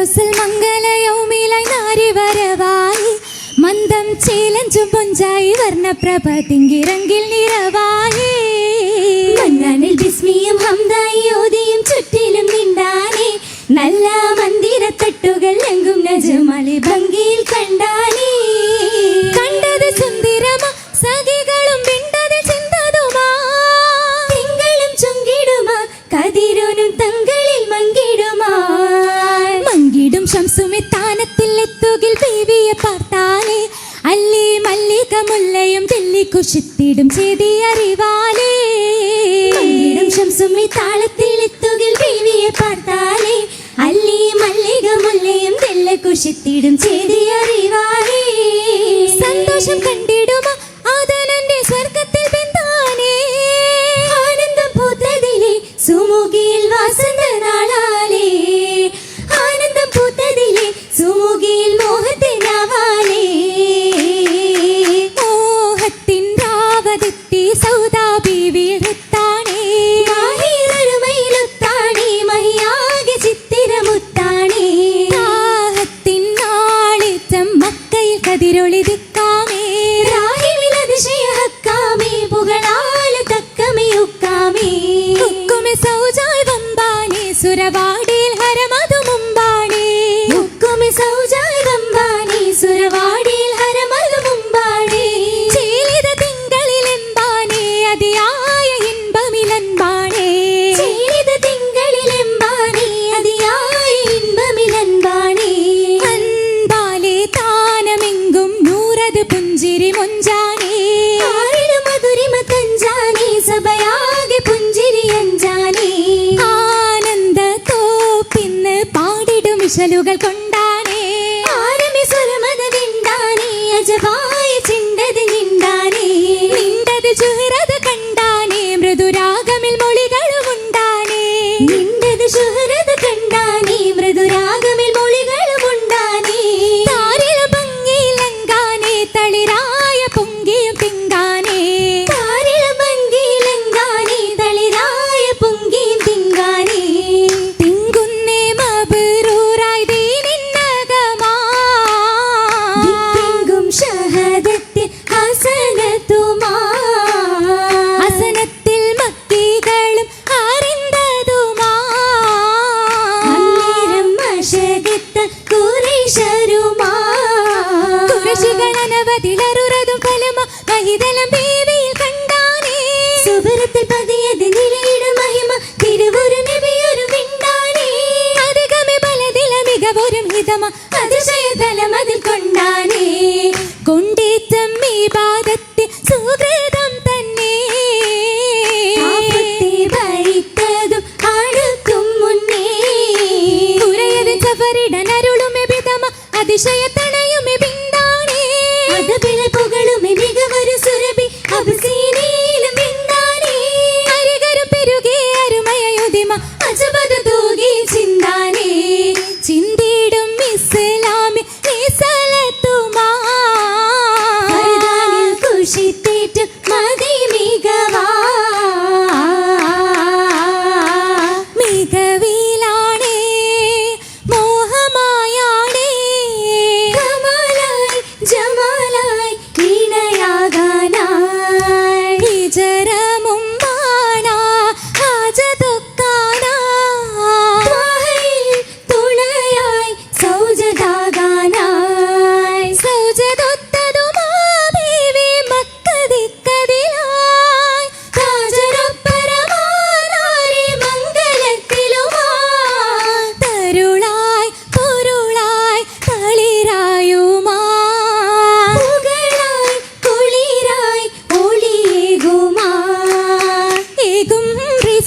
ഫിർദോസിൽ മംഗലയൗമിലായി നാരി വരവായി. മന്ദം ചേലഞ്ചും പൊഞ്ചായി വർണപ്രഭ തിങ്കിറങ്കിൽ നിറവായി. മന്നാനിൽ ബിസ്മിയും ഹംദായി ഓതിയും കുശിത്തിടും ചെയ്തി പുഞ്ചിരി മുഞ്ചാനേ മധുരിമ തഞ്ചാനേ സഭയാകെ പുഞ്ചിരി അഞ്ചാനേ ആനന്ദ തോപ്പിന്ന് പാടിടും വിശലുകൾ കൊണ്ട്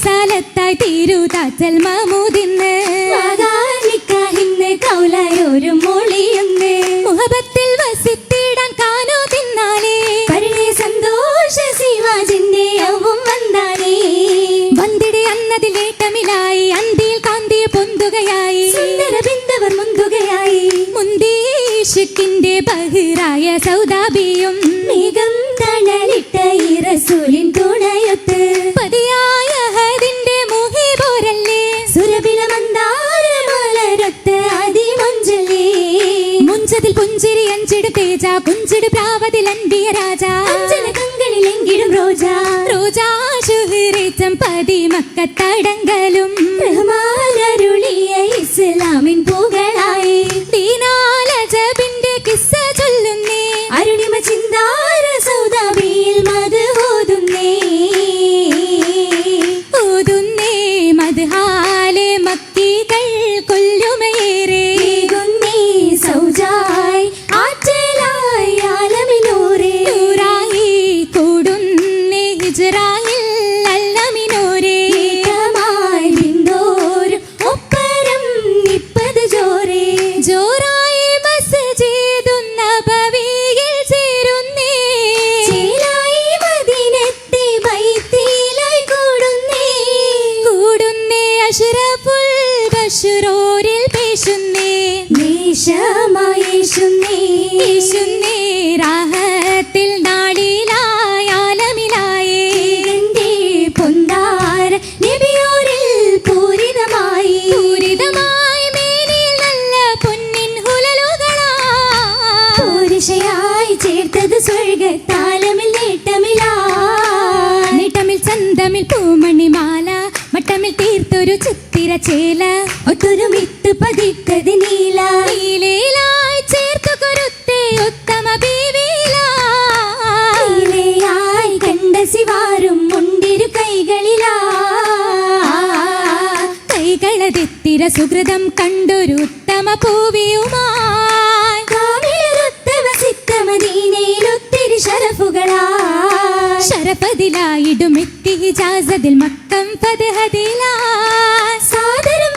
ചാലത്തായി തീരുതാച്ചൽ മമൂതിന്ന്. കൗലയൊരു മൊളിയെന്ന്. മുഹബത്തിൽ വസിത്തിടാൻ കാനോ തിന്നാലേ സന്തോഷ സിവാജിന്റെ യൗവം വന്നാലേ വന്തിടെ അന്നതിലേട്ടമിലായി അന്തിയിൽ കാന്തിയെ പൊന്തുകയായി. ബിന്ദവർ മുന്തുകയായി. മുന്തീഷുക്കിന്റെ ബഹിറായ സൗദാബിയും മേഘം തണലിട്ട ഇറസൂലിൻ തുണയൊത്ത്. കൊഞ്ചിട് പ്രാവതിൽ അൻപിയ രാജ. റോജാ കങ്കളിലെങ്കിലും റോജ. റോജാ ശുഹൃച്ചം പതിമക്കത്തടങ്കലും. ഇസ്ലാമിൻ പുകളായി ചേല ഒത്തൊരുമിത്ത് പതിത്തത് നീല. നീലയിലായി ചേർത്തു കൊരുത്തേ ഉത്തമ ബീവിലാ നീലയായി കണ്ട ശിവാരും മുണ്ടിരു കൈകളിലാ. കൈകളതിത്തിര സുഹൃതം കണ്ടൊരു ഉത്തമ പൂവിയുമാ. ഷറഫുകളാ. ശരപതിലായിടും എത്തി ഹിജാസതിൽ മക്കം പതിഹതിലാ. സാദരം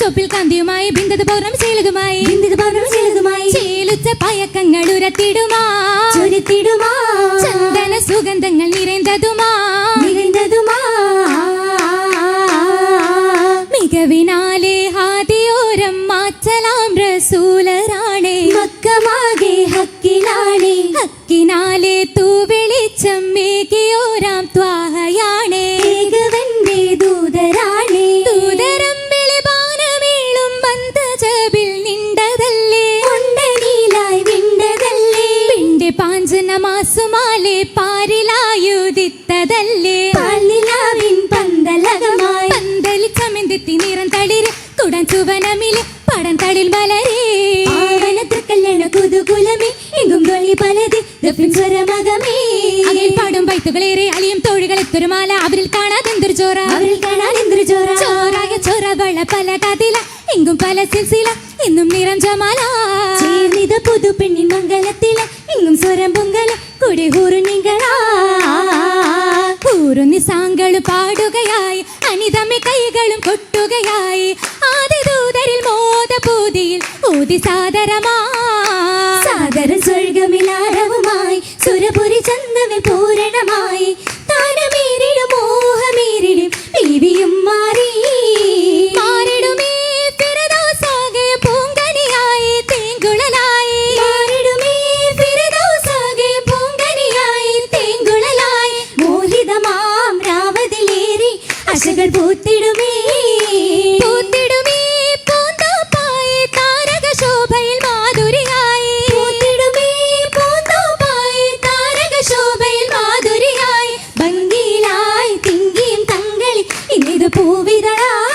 ചൊപ്പിൽ കാന്തിയുമായി ബിന്ദത് പൗർണമി ചേലുതുമായി ബിന്ദത് പൗർണമി ചെറുതുമായി ചേലുച്ച പയക്കങ്ങൾ ഉരത്തിടുമാ. ചുരുത്തിടുമാ. ചന്ദന സുഗന്ധങ്ങൾ നിറൈന്തതുമാ നിറഞ്ഞതുമാ. മികവിനാലെ ഹാദിയോരം മാച്ചലാം റസൂലരാണേ. മക്കമാകെ ഹക്കിലാണേ. ഹക്കിനാലേ തൂവെളിച്ചം മാസുമാലെ പാരിലായുദിത്തതല്ലേ പാലിലാവിൻ പന്തലകമായി. പന്തലി ചമെന്തെത്തി നിറം തളിര് കുടൻ ചുവനമിൽ പടം തളിൽ മലരേ. കല്യാണ കുതുകുലമേ എങ്കും തൊള്ളി പലത് സ്വരമകമേ. അതിൽ പാടും വൈത്തുകളേറെ അലിയും തോഴികൾ എത്തൊരുമാല അവരിൽ കാണാതെന്തൊരു ചോറ? അവരിൽ കാണാതെ എന്തൊരു ചോറ? ചോറായ ചോറ വള പല കതില എങ്കും പല സിൽസില ഇന്നും നിറം ജമാല. ചേർന്നിത പുതു പെണ്ണിൻ മംഗലത്തില എങ്ങും സ്വരം പൊങ്കല കുടി ഹൂറു നിങ്ങളാ. സാങ്കൾ പാടുകയായി. അനിതമ്മ കൈകളും കൊട്ടുകയായി. ആദിദൂതരിൽ മോദപൂതിയിൽ ഊതി സാദരമാ. സാദരം സ്വർഗമിലാരവുമായി പൂവിതളാ